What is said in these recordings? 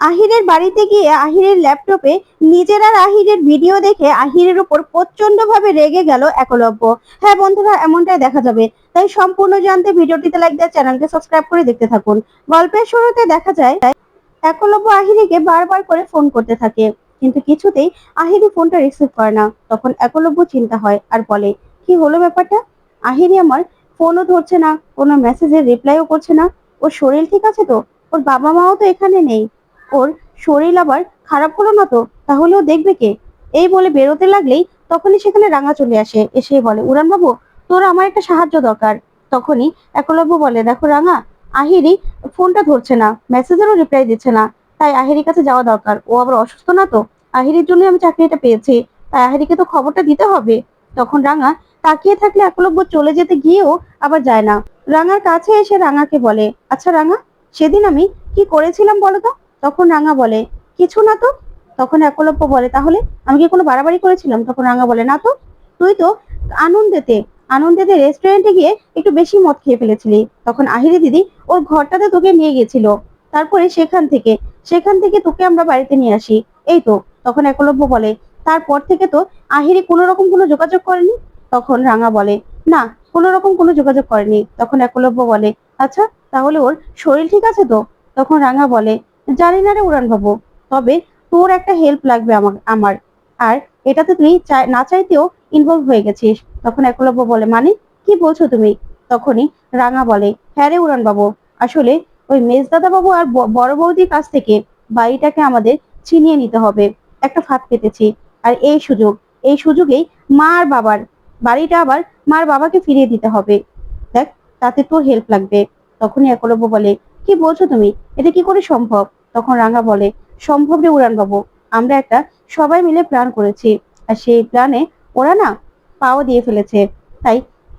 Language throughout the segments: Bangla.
আহিরের বাড়িতে গিয়ে আহিরের ল্যাপটপে নিজের আর আহিরের ভিডিও দেখে আহিরের উপর প্রচণ্ড ভাবে রেগে গেল একলব্য। হ্যাঁ বন্ধুরা, এমনটাই দেখা যাবে। তাই সম্পূর্ণ জানতে ভিডিওটিতে লাইক দিয়ে চ্যানেলকে সাবস্ক্রাইব করে দেখতে থাকুন। গল্পের শুরুতে দেখা যায়, একলব্য আহিরিকে বারবার করে ফোন করতে থাকে। কিন্তু কিছুতেই আহিরি ফোনটা রিসিভ করে না। তখন একলব্য চিন্তা হয় আর বলে, কি হলো ব্যাপারটা? আহিরি আমার ফোনও ধরছে না, কোনো মেসেজের রিপ্লাইও করছে না। ওর শরীর ঠিক আছে তো? ওর বাবা মাও তো এখানে নেই। ওর শরীর আবার খারাপ হলো না তো? তাহলে ও দেখবে কে? এই বলে বেরোতে লাগলেই তখনই সেখানে রাঙা চলে আসে। এসে বলে উড়ান বাবু তোর আমার একটা সাহায্য দরকার। তখনই একলব্য বলে, দেখো রাঙা, আহিরি ফোনটা ধরছে না, মেসেজেরও রিপ্লাই দিচ্ছে না। তাই আহিরির কাছে যাওয়া দরকার। ও আবার অসুস্থ না তো? আহিরির জন্য আমি চাকরিটা পেয়েছি। তাই আহিরিকে তো খবরটা দিতে হবে। তখন রাঙা তাকিয়ে থাকলে একলব্য চলে যেতে গিয়েও আবার যায় না। রাঙার কাছে এসে রাঙাকে বলে আচ্ছা রাঙা, সেদিন আমি কি করেছিলাম বলো তো? তখন রাঙা বলে, কিছু না তো? তখন একলব্য বলে, তাহলে আমি কি কোনো বাড়াবাড়ি করেছিলাম? তখন রাঙা বলে, না তো, তুই তো আনন্দেতে আনন্দেতে রেস্টুরেন্টে গিয়ে একটু বেশি মদ খেয়ে ফেলেছিলি। তখন আহিরি দিদি, ওর ঘরটাতে তোকে নিয়ে গেছিল। তারপরে সেখান থেকে সেখান থেকে তোকে আমরা বাড়িতে নিয়ে আসি। এই তো, তখন একলব্য বলে, তারপর থেকে তো আহিরে কোনো রকম কোনো যোগাযোগ করেনি? তখন রাঙা বলে, না, কোনো রকম কোনো যোগাযোগ করেনি। তখন একলব্য বলে আচ্ছা তাহলে ওর শরীর ঠিক আছে তো? তখন রাঙা বলে জানি না রে উড়ান বাবু তবে তোর একটা হেল্প লাগবে আমার আমার। আর এটাতে তুই না চাইতেও ইনভলভ হয়ে গেছিস। তখন একলব্য বলে মানে? কি বলছো তুমি? তখনই রাঙা বলে হ্যাঁ রে উড়ান বাবু আসলে ওই মেজদাদা বাবু আর বড় বৌদির কাছ থেকে বাড়িটাকে আমাদের ছিনিয়ে নিতে হবে। একটা ফাঁদ পেতেছি। আর এই সুযোগ, এই সুযোগেই মা আর বাবার, বাড়িটা আবার মার বাবাকে ফিরিয়ে দিতে হবে। দেখ, তাতে তোর হেল্প লাগবে। তখনই একলব্য বলে কি বলছো তুমি? এটা কি করে সম্ভব? তখন রাঙা বলে, সম্ভব রে উড়ান বাবু আমরা একটা সবাই মিলে প্ল্যান করেছি। আর সেই প্ল্যানে ওরা না পাও দিয়ে ফেলেছে। তাই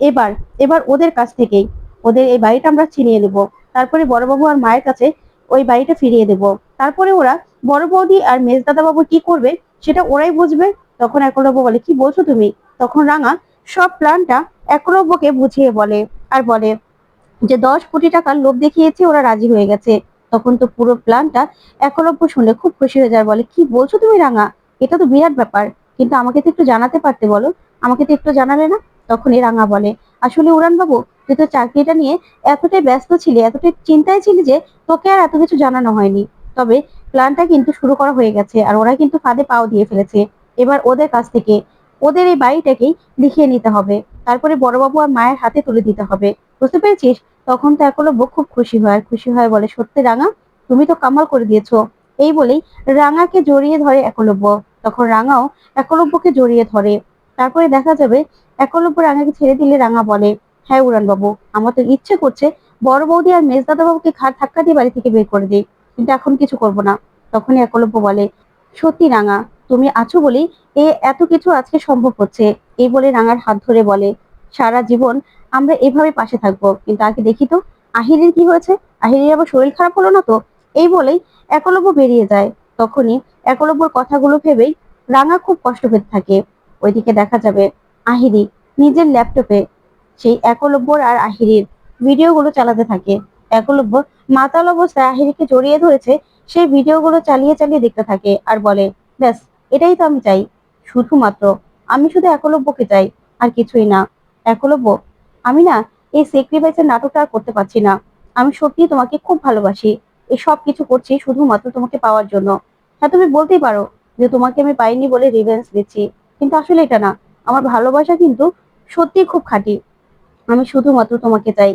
এবার এবার ওদের কাছ থেকেই, ওদের এই বাড়িটা আমরা ছিনিয়ে নেব। তারপরে বড়বাবু আর মায়ের কাছে ওই বাড়িটা ফিরিয়ে দেব। তারপরে ওরা বড় বৌদি আর মেজদাদা বাবু কি করবে, সেটা ওরাই বুঝবে। তখন একলব্য বলে, কি বলছো তুমি? তখন রাঙা সব প্ল্যানটা একলব্যকে বুঝিয়ে বলে, আর বলে যে দশ কোটি টাকার লোভ দেখিয়েছে, ওরা রাজি হয়ে গেছে। তখন তো পুরো প্ল্যানটা একলব্য শুনে খুব খুশি হয়ে যায়, বলে, কি বলছো তুমি রাঙা? এটা তো বিরাট ব্যাপার। কিন্তু আমাকে তো একটু জানাতে পারতে বলো? আমাকে তো একটু জানালে না? তখনই রাঙা বলে, আসলে উড়ান বাবু তুই তো চাকরিটা নিয়ে এতটাই ব্যস্ত ছিলি, এতটাই চিন্তায় ছিলি যে তোকে আর এত কিছু জানানো হয়নি। তবে প্ল্যানটা কিন্তু শুরু করা হয়ে গেছে, আর ওরা কিন্তু ফাঁদে পাও দিয়ে ফেলেছে। এবার ওদের কাছ থেকে, ওদের এই বাড়িটাকেই লিখিয়ে নিতে হবে। তারপরে বড়বাবু আর মায়ের হাতে তুলে দিতে হবে। বুঝতে পেরেছিস? তখন তো একলব্য খুব খুশি হয় খুশি হয় বলে, সত্যি রাঙা, তুমি তো কামাল করে দিয়েছ। এই বলেই রাঙাকে জড়িয়ে ধরে একলব্য। তখন রাঙাও একলব্যকে জড়িয়ে ধরে। তারপরে দেখা যাবে একলব্য রাঙাকে ছেড়ে দিলে রাঙা বলে হ্যাঁ উড়ান বাবু আমার তো ইচ্ছে করছে বড় বৌদি আর মেজদাদা বাবুকে ঘাট ধাক্কা দিয়ে বাড়ি থেকে বের করে দিই কিন্তু এখন কিছু করব না। তখনই একলব্য বলে, সত্যি রাঙা, তুমি আছো বলেই এ এত কিছু আজকে সম্ভব হচ্ছে। এই বলে রাঙার হাত ধরে বলে সারা জীবন আমরা এভাবে পাশে থাকব। কিন্তু আগে দেখি তো, আহিরের কি হয়েছে? আহিরের আবার শরীর খারাপ হলো না তো? এই বলেই একলব্য বেরিয়ে যায়। তখনই একলব্যর কথাগুলো ভেবেই রাঙা খুব কষ্ট পেতে থাকে। ওইদিকে দেখা যাবে আহিরি নিজের ল্যাপটপে সেই একলব্যর আর আহিরির ভিডিওগুলো চালাতে থাকে। একলব্য মাতাল অবস্থায় আহিরিকে জড়িয়ে ধরেছে, সেই ভিডিওগুলো চালিয়ে চালিয়ে দেখতে থাকে আর বলে, ব্যাস, এটাই তো আমি চাই। শুধুমাত্র আমি শুধু একলব্যকে চাই, আর কিছুই না। একলব্য আমি না এই সেক্রিফাইসের নাটকটা আর করতে পারছি না। আমি সত্যি তোমাকে খুব ভালোবাসি। এই সব কিছু করছি শুধুমাত্র তোমাকে পাওয়ার জন্য। হ্যাঁ তুমি বলতেই পারো যে তোমাকে আমি পাইনি বলে রিভেন্স দিচ্ছি। কিন্তু আসলে এটা না। আমার ভালোবাসা কিন্তু সত্যি খুব খাঁটি। আমি শুধুমাত্র তোমাকে চাই।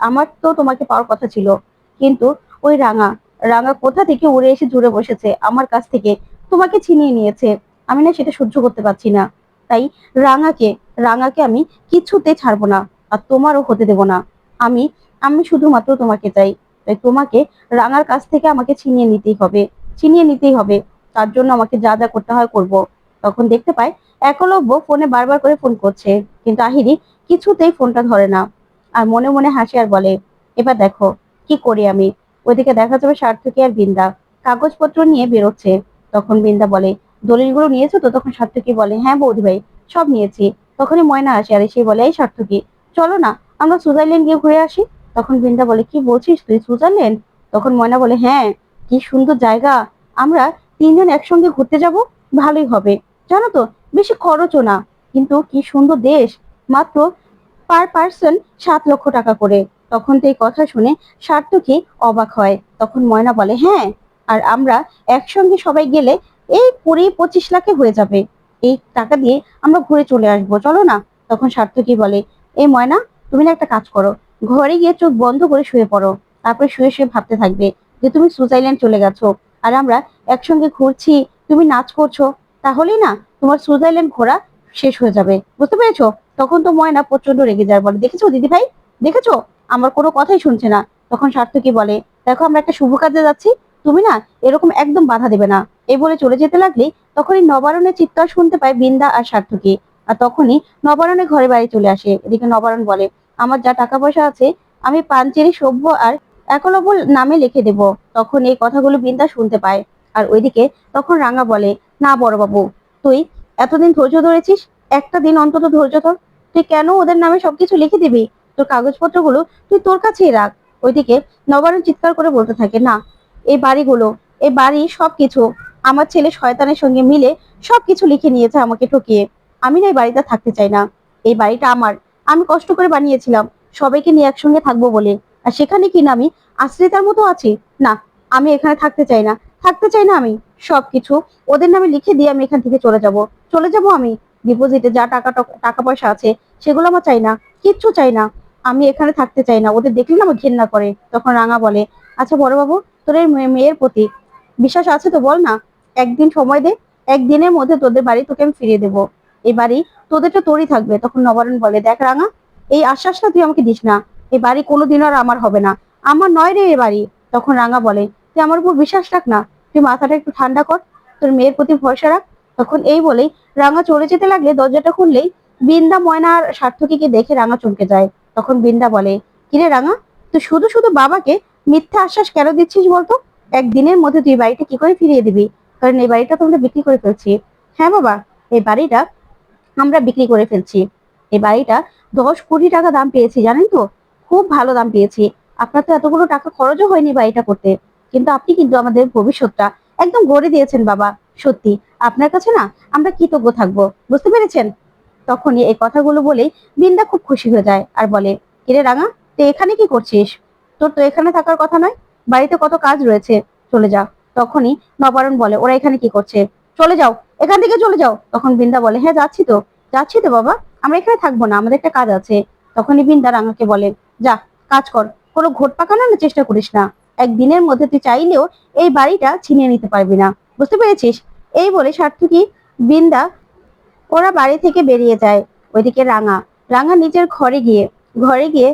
আমার তো তোমাকে পাওয়ার কথা ছিল। কিন্তু ওই রাঙা রাঙা কোথা থেকে উড়ে এসে জুড়ে বসেছে? আমার কাছ থেকে তোমাকে ছিনিয়ে নিয়েছে। আমি না সেটা সহ্য করতে পারছি না। তাই রাঙাকে রাঙাকে আমি কিছুতে ছাড়বো না আর তোমারও হতে দেব না। আমি আমি শুধুমাত্র তোমাকে চাই। তাই তোমাকে রাঙার কাছ থেকে আমাকে ছিনিয়ে নিতেই হবে, ছিনিয়ে নিতেই হবে। তার জন্য আমাকে যা যা করতে হয় করব। তখন দেখতে পায় একলব্য ফোনে বারবার করে ফোন করছে, কিন্তু আহিরি কিছুতেই ফোনটা ধরে না। আর মনে মনে হাসি আর বলে, এবার দেখো, কি করি আমি? ওইদিকে দেখা যাবে সার্থকী আর বিন্দা কাগজপত্র নিয়ে বেরোচ্ছে। তখন বিন্দা বলে দলিলগুলো নিয়েছো তো? তখন সার্থকী বলে হ্যাঁ বৌদি ভাই, সব নিয়েছি। তখনই ময়না আসে আর এসে বলে, এই সার্থকী, চলো না, আমরা সুইজারল্যান্ড গিয়ে ঘুরে আসি। তখন বৃন্দা বলে, কি বলছিস তুই সুইজারল্যান্ড তখন ময়না বলে হ্যাঁ কি সুন্দর জায়গা, আমরা তিনজন একসঙ্গে ঘুরতে যাব, ভালোই হবে। জানো তো, বেশি খরচও না, কিন্তু কি সুন্দর দেশ, মাত্র পার পার্সন সাত লক্ষ টাকা করে। তখন তো এই কথা শুনে সার্থকী অবাক হয়। তখন ময়না বলে হ্যাঁ আর আমরা একসঙ্গে সবাই গেলে এই কুড়ি পঁচিশ লাখে হয়ে যাবে। এই টাকা দিয়ে আমরা ঘুরে চলে আসব। চলো না? তখন সার্থকী বলে এই ময়না, তুমি না একটা কাজ করো। ঘরে গিয়ে চোখ বন্ধ করে শুয়ে পড়ো। তারপরে শুয়ে শুয়ে ভাবতে থাকবে যে তুমি সুইজারল্যান্ড চলে গেছো। আর আমরা একসঙ্গে ঘুরছি, তুমি নাচ করছ। তাহলেই না, তোমার সুইজারল্যান্ড ঘোরা শেষ হয়ে যাবে। বুঝতে পেরেছ? তখন তো ময়না প্রচণ্ড রেগে যায়। বলে, দেখেছ দিদি ভাই? দেখেছ? আমার কোনো কথাই শুনছে না। তখন সার্থকী বলে, দেখো, আমরা একটা শুভ কাজে যাচ্ছি। তুমি না এরকম একদম বাধা দেবে না। এ বলে চলে যেতে লাগলে তখনই নবারণের চিৎকার শুনতে পায় বৃন্দা আর সার্থকী। আর তখনই নবারণের ঘরে বাড়ি চলে আসে। এদিকে নবারণ বলে, আমার যা টাকা পয়সা আছে, আমি পাঞ্চেরি সভ্য আর একলব্য নামে লিখে দেব। তখন এই কথাগুলো বৃন্দা শুনতে পায়। আর ওইদিকে তখন রাঙা বলে, না বড়বাবু, তুই এতদিন ধৈর্য ধরেছিস? একটা দিন অন্তত ধৈর্য ধর। তুই কেন ওদের নামে সবকিছু লিখে দিবি? তোর কাগজপত্রগুলো তুই তোর কাছেই রাখ। ওইদিকে নবারণ চিৎকার করে বলতে থাকে, না এই বাড়িগুলো এই বাড়ি সবকিছু। আমার ছেলে শয়তানের সঙ্গে মিলে সবকিছু লিখে নিয়েছে আমাকে ঠকিয়ে। আমি না এই বাড়িতে থাকতে চাই না। এই বাড়িটা আমার। আমি কষ্ট করে বানিয়েছিলাম। সবাইকে নিয়ে একসঙ্গে থাকব বলে। আর সেখানে কি না আমি আশ্রিতার মতো আছি? না, আমি এখানে থাকতে চাই না। থাকতে চাই না আমি। সবকিছু ওদের নামে লিখে দিয়ে আমি এখান থেকে চলে যাব। চলে যাব আমি। ডিপোজিটে যা টাকা টক- পয়সা আছে, সেগুলো আমার চাই না। কিচ্ছু চাই না। আমি এখানে থাকতে চাই না। ওদের দেখলে না আমার ঘেন্না করে। তখন রাঙা বলে আচ্ছা বড়বাবু তোর এই মেয়ের প্রতি। বিশ্বাস আছে তো বল না? একদিন সময় দে, একদিনের মধ্যে তোদের বাড়ি তোকে আমি ফিরিয়ে দেবো। এই বাড়ি তোদেরটা তোরই থাকবে, তখন নবারণ বলে। দেখ রাঙা, এই আশ্বাসটা তুই আমাকে দিস না। এই বাড়ি কোনোদিন আর আমার হবে না। আমার নয় রে এই বাড়ি। তখন রাঙা বলে, তুই আমার উপর বিশ্বাস রাখ না। তুই মাথাটা একটু ঠান্ডা কর, তোর মেয়ের প্রতি ভরসা রাখ। তখন এই বলেই রাঙা চলে যেতে লাগলে দরজাটা খুললেই বিন্দা, ময়না আর সার্থকীকে দেখে রাঙা চমকে যায়। তখন বিন্দা বলে, কিরে রাঙা, তুই শুধু শুধু বাবাকে মিথ্যা আশ্বাস কেন দিচ্ছিস বলতো? একদিনের মধ্যে তুই বাড়িটা কি করে ফিরিয়ে দিবি? কারণ এই বাড়িটা তো আমরা বিক্রি করে ফেলছি। হ্যাঁ বাবা, এই বাড়িটা আমরা বিক্রি করে ফেলছি। এই বাড়িটা দশ কোটি টাকা দাম পেয়েছি, জানেন তো? খুব ভালো দাম পেয়েছি। আপনার তো এতগুলো টাকা খরচও হয়নি বাড়িটা করতে। কিন্তু আপনি কিন্তু আমাদের ভবিষ্যৎটা একদম গড়ে দিয়েছেন বাবা, সত্যি। আপনার কাছে না আমরা কৃতজ্ঞ থাকব, বুঝতে পেরেছেন? তখনই এই কথাগুলো বলেই বিন্দা খুব খুশি হয়ে যায় আর বলে, কিরে রাঙা, তুই এখানে কি করছিস? তোর তো এখানে থাকার কথা নয়, বাড়িতে কত কাজ রয়েছে, চলে যা। তখনই নবারণ বলে, ওরা এখানে কি করছে? চলে যাও, এখান থেকে চলে যাও। তখন বৃন্দা বলে হ্যাঁ যাচ্ছি তো। যাচ্ছি তো, বাবা। আমরা এখানে থাকব না, আমাদের একটা কাজ আছে। তখনই বৃন্দা রাঙাকে বলে, যা, কাজ কর। কোনো ঘোট পাকানোর চেষ্টা করিস না। একদিনের মধ্যে তুই চাইলেও এই বাড়িটা ছিনিয়ে নিতে পারবি না। বুঝতে পেরেছিস? এই বলে সার্থকী বৃন্দা ওরা বাড়ি থেকে বেরিয়ে যায়, ওইদিকে রাঙা। রাঙা নিজের ঘরে গিয়ে ঘরে গিয়ে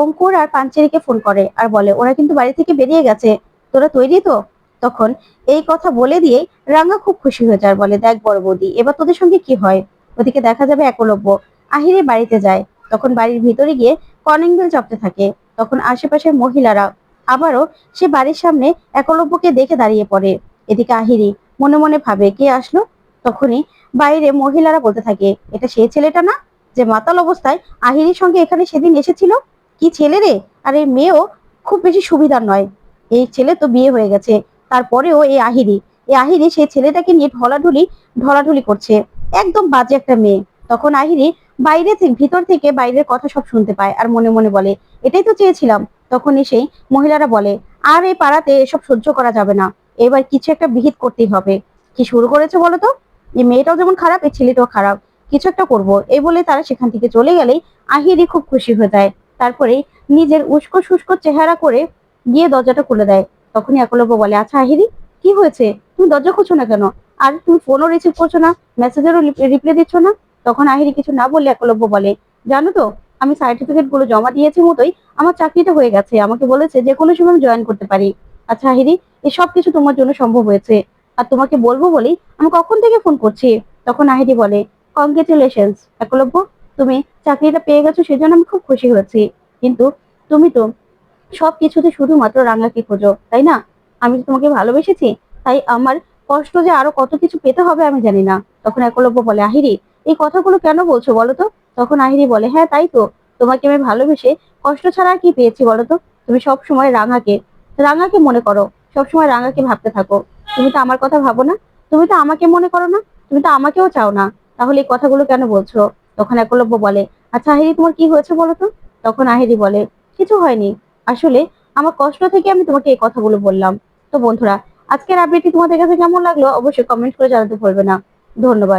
অঙ্কুর আর পাঞ্চেরিকে ফোন করে আর বলে, ওরা কিন্তু বাড়ি থেকে বেরিয়ে গেছে। তোরা তৈরি তো? তখন এই কথা বলে দিয়ে রাঙা খুব খুশি হয়ে যায় বলে, দেখ বড় বৌদি, এবার তোদের সঙ্গে কি হয়? ওদিকে দেখা যাবে একলব্য। আহিরে বাড়িতে যায়। তখন বাড়ির ভিতরে গিয়ে কলিং বেল থাকে। তখন আশেপাশের মহিলারা আবারও সে বাড়ির সামনে একলব্যকে দেখে দাঁড়িয়ে পড়ে। এদিকে আহিরি মনে মনে ভাবে, কে আসলো? তখনই বাইরে মহিলারা বলতে থাকে, এটা সেই ছেলেটা না? যে মাতাল অবস্থায় আহিরির সঙ্গে এখানে সেদিন এসেছিল? কি ছেলে রে? আর এই মেয়েও খুব বেশি সুবিধার নয়। এই ছেলে তো বিয়ে হয়ে গেছে। তারপরেও এই আহিরি। এই আহিরি সেই ছেলেটাকে নিয়ে ঢলাঢুলি ঢলাঢুলি করছে। একদম বাজে একটা মেয়ে। তখন আহিরি বাইরে থেকে ভিতর থেকে বাইরের কথা সব শুনতে পায় আর মনে মনে বলে, এটাই তো চেয়েছিলাম। তখনই সেই মহিলারা বলে, আর এই পাড়াতে এসব সহ্য করা যাবে না। এবার কিছু একটা বিহিত করতেই হবে। কি শুরু করেছে বলো তো? এই মেয়েটাও যেমন খারাপ এই ছেলেটাও খারাপ। কিছু একটা করব। এই বলে তারা সেখান থেকে চলে গেলেই আহিরি খুব খুশি হয়ে যায়। তারপরে নিজের উস্কো শুষ্ক চেহারা করে গিয়ে দরজাটা খুলে দেয়। তখনই একলব্য বলে আচ্ছা আহিরি, কি হয়েছে? তুমি দরজা খুঁজছো না কেন? আর, তুমি ফোনও রিসিভ করছ না মেসেজেরও রিপ্লাই দিচ্ছ না? তখন আহিরি কিছু না বললে একলব্য বলে, জানো তো, আমি সার্টিফিকেটগুলো জমা দিয়েছি মতোই আমার চাকরিটা হয়ে গেছে। আমাকে বলেছে যে কোনো সময় আমি জয়েন করতে পারি। আচ্ছা আহিরি এই সব কিছু তোমার জন্য সম্ভব হয়েছে। আর তোমাকে বলব বলেই আমি কখন থেকে ফোন করছি? তখন আহিরি বলে কংগ্রেচুলেশনস একলব্য। তুমি চাকরিটা পেয়ে গেছো সেজন্য আমি খুব খুশি হয়েছি। কিন্তু তুমি তো সব কিছুতে শুধুমাত্র রাঙাকে খোঁজো, তাই না? আমি তোমাকে ভালোবেসেছি, তাই আমার কষ্ট যে আরও কত কিছু পেতে হবে আমি জানি না। তখন একলব্য বলে, আহিরি, এই কথাগুলো কেন বলছো বলো তো? তখন আহিরি বলে হ্যাঁ তাই তো। তোমাকে আমি ভালোবেসে কষ্ট ছাড়া কি পেয়েছি বলো তো? তুমি সব সময় রাঙাকে রাঙাকে মনে করো, সবসময় রাঙাকে ভাবতে থাকো। তুমি তো আমার কথা ভাবো না? তুমি তো আমাকে মনে করো না? তুমি তো আমাকেও চাও না। তাহলে এই কথাগুলো কেন বলছো? তখন একলব্য বলে আচ্ছা আহিরি, তোমার কি হয়েছে বলো তো? তখন আহিরি বলে, কিছু হয়নি। আসলে আমার কষ্ট থেকে আমি তোমাকে এই কথাগুলো বললাম। তো বন্ধুরা, আজকের আপডেটটি তোমাদের কাছে কেমন লাগল অবশ্যই কমেন্ট করে জানাতে ভুলবে না। ধন্যবাদ।